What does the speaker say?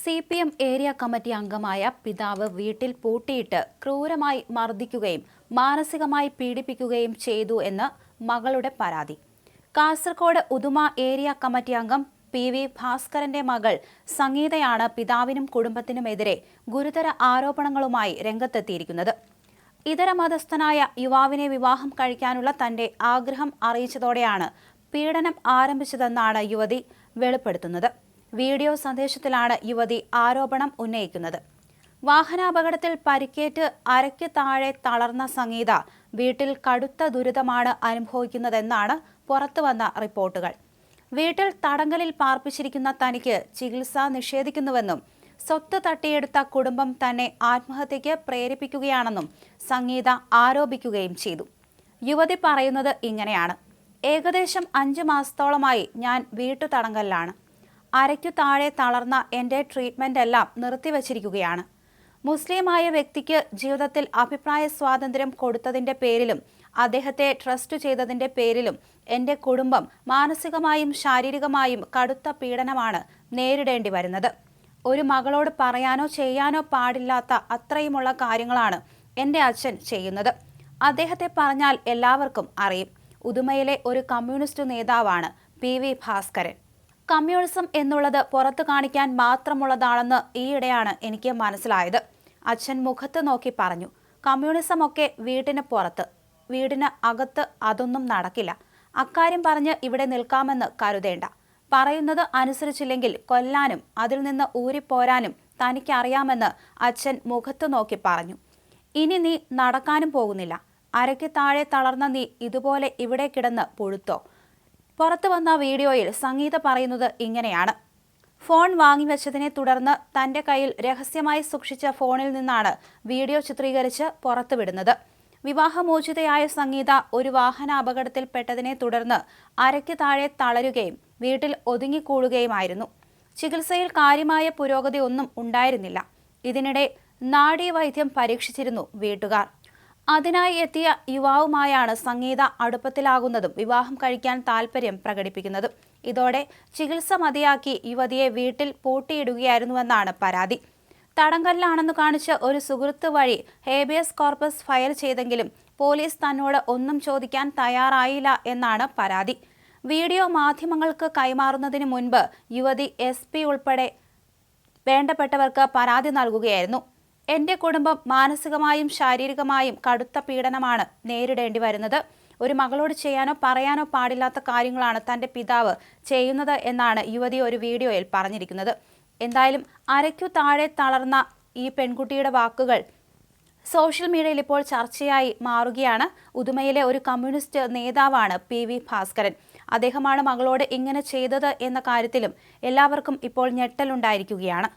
C P M area committee അംഗമായ പിതാവ് വീട്ടിൽ പൂട്ടിയിട്ട് ക്രൂരമായി മർദ്ദിക്കുകയും മാനസികമായി പീഡിപ്പിക്കുകയും ചെയ്തു എന്ന് മകളുടെ പരാതി. കാസർഗോഡ് ഉദുമ ഏരിയ കമ്മിറ്റി അംഗം പി വി ഭാസ്കരന്റെ മകൾ സംഗീതയാണ് പിതാവിനും കുടുംബത്തിനുമെതിരെ ഗുരുതര ആരോപണങ്ങളുമായി രംഗത്തെത്തിയിരിക്കുന്നത്. ഇതര മതസ്ഥനായ യുവാവിനെ വിവാഹം കഴിക്കാനുള്ള തന്റെ ആഗ്രഹം അറിയിച്ചതോടെയാണ് പീഡനം ആരംഭിച്ചതെന്നാണ് യുവതി വെളിപ്പെടുത്തുന്നത്. വീഡിയോ സന്ദേശത്തിലാണ് യുവതി ആരോപണം ഉന്നയിക്കുന്നത്. വാഹനാപകടത്തിൽ പരിക്കേറ്റ് അരയ്ക്ക് താഴെ തളർന്ന സംഗീത വീട്ടിൽ കടുത്ത ദുരിതമാണ് അനുഭവിക്കുന്നതെന്നാണ് പുറത്തുവന്ന റിപ്പോർട്ടുകൾ. വീട്ടിൽ തടങ്കലിൽ പാർപ്പിച്ചിരിക്കുന്ന തനിക്ക് ചികിത്സ നിഷേധിക്കുന്നുവെന്നും സ്വത്ത് തട്ടിയെടുത്ത കുടുംബം തന്നെ ആത്മഹത്യയ്ക്ക് പ്രേരിപ്പിക്കുകയാണെന്നും സംഗീത ആരോപിക്കുകയും ചെയ്തു. യുവതി പറയുന്നത് ഇങ്ങനെയാണ്. ഏകദേശം അഞ്ച് മാസത്തോളമായി ഞാൻ വീട്ടുതടങ്കലിലാണ്. അരയ്ക്കു താഴെ തളർന്ന എന്റെ ട്രീറ്റ്മെന്റ് എല്ലാം നിർത്തിവച്ചിരിക്കുകയാണ്. മുസ്ലിമായ വ്യക്തിക്ക് ജീവിതത്തിൽ അഭിപ്രായ സ്വാതന്ത്ര്യം കൊടുത്തതിന്റെ പേരിലും അദ്ദേഹത്തെ ട്രസ്റ്റ് ചെയ്തതിന്റെ പേരിലും എന്റെ കുടുംബം മാനസികമായും ശാരീരികമായും കടുത്ത പീഡനമാണ് നേരിടേണ്ടി വരുന്നത്. ഒരു മകളോട് പറയാനോ ചെയ്യാനോ പാടില്ലാത്ത അത്രയുമുള്ള കാര്യങ്ങളാണ് എന്റെ അച്ഛൻ ചെയ്യുന്നത്. അദ്ദേഹത്തെ പറഞ്ഞാൽ എല്ലാവർക്കും അറിയും. ഉദുമയിലെ ഒരു കമ്മ്യൂണിസ്റ്റ് നേതാവാണ് പി വി ഭാസ്കരൻ. കമ്മ്യൂണിസം എന്നുള്ളത് പുറത്തു കാണിക്കാൻ മാത്രമുള്ളതാണെന്ന് ഈയിടെയാണ് എനിക്ക് മനസ്സിലായത്. അച്ഛൻ മുഖത്ത് നോക്കി പറഞ്ഞു കമ്മ്യൂണിസം ഒക്കെ വീട്ടിന് പുറത്ത്. വീടിന് അകത്ത് അതൊന്നും നടക്കില്ല. അക്കാര്യം പറഞ്ഞ് ഇവിടെ നിൽക്കാമെന്ന് കരുതേണ്ട. പറയുന്നത് അനുസരിച്ചില്ലെങ്കിൽ കൊല്ലാനും അതിൽ നിന്ന് ഊരിപ്പോരാനും തനിക്കറിയാമെന്ന് അച്ഛൻ മുഖത്ത് നോക്കി പറഞ്ഞു. ഇനി നീ നടക്കാനും പോകുന്നില്ല. അരയ്ക്ക് താഴെ തളർന്ന നീ ഇതുപോലെ ഇവിടെ കിടന്ന് പുഴുത്തോ? പുറത്തു വന്ന വീഡിയോയിൽ സംഗീത പറയുന്നത് ഇങ്ങനെയാണ്. ഫോൺ വാങ്ങിവെച്ചതിനെ തുടർന്ന് തന്റെ കയ്യിൽ രഹസ്യമായി സൂക്ഷിച്ച ഫോണിൽ നിന്നാണ് വീഡിയോ ചിത്രീകരിച്ച് പുറത്തുവിടുന്നത് വിവാഹമോചിതയായ സംഗീത ഒരു വാഹന അപകടത്തിൽപ്പെട്ടതിനെ തുടർന്ന് അരയ്ക്ക് താഴെ തളരുകയും വീട്ടിൽ ഒതുങ്ങിക്കൂടുകയുമായിരുന്നു. ചികിത്സയിൽ കാര്യമായ പുരോഗതി ഒന്നും ഉണ്ടായിരുന്നില്ല. ഇതിനിടെ നാഡീവൈദ്യം പരീക്ഷിച്ചിരുന്നു വീട്ടുകാർ. അതിനായി എത്തിയ യുവാവുമായാണ് സംഗീത അടുപ്പത്തിലാകുന്നതും വിവാഹം കഴിക്കാൻ താൽപ്പര്യം പ്രകടിപ്പിക്കുന്നതും. ഇതോടെ ചികിത്സ മതിയാക്കി യുവതിയെ വീട്ടിൽ പൂട്ടിയിടുകയായിരുന്നുവെന്നാണ് പരാതി. തടങ്കലിലാണെന്ന് കാണിച്ച് ഒരു സുഹൃത്ത് വഴി ഹേബിയസ് കോർപ്പസ് ഫയൽ ചെയ്തെങ്കിലും പോലീസ് തന്നോട് ഒന്നും ചോദിക്കാൻ തയ്യാറായില്ല എന്നാണ് പരാതി. വീഡിയോ മാധ്യമങ്ങൾക്ക് കൈമാറുന്നതിന് മുൻപ് യുവതി എസ് ഉൾപ്പെടെ വേണ്ടപ്പെട്ടവർക്ക് പരാതി നൽകുകയായിരുന്നു. എന്റെ കുടുംബം മാനസികമായും ശാരീരികമായും കടുത്ത പീഡനമാണ് നേരിടേണ്ടി വരുന്നത്. ഒരു മകളോട് ചെയ്യാനോ പറയാനോ പാടില്ലാത്ത കാര്യങ്ങളാണ് തന്റെ പിതാവ് ചെയ്യുന്നത് എന്നാണ് യുവതി ഒരു വീഡിയോയിൽ പറഞ്ഞിരിക്കുന്നത്. എന്തായാലും അരയ്ക്കു താഴെ തളർന്ന ഈ പെൺകുട്ടിയുടെ വാക്കുകൾ സോഷ്യൽ മീഡിയയിൽ ഇപ്പോൾ ചർച്ചയായി മാറുകയാണ്. ഉദുമയിലെ ഒരു കമ്മ്യൂണിസ്റ്റ് നേതാവാണ് പി വി ഭാസ്കരൻ. അദ്ദേഹമാണ് മകളോട് ഇങ്ങനെ ചെയ്തത് എന്ന കാര്യത്തിലും എല്ലാവർക്കും ഇപ്പോൾ ഞെട്ടലുണ്ടായിരിക്കുകയാണ്.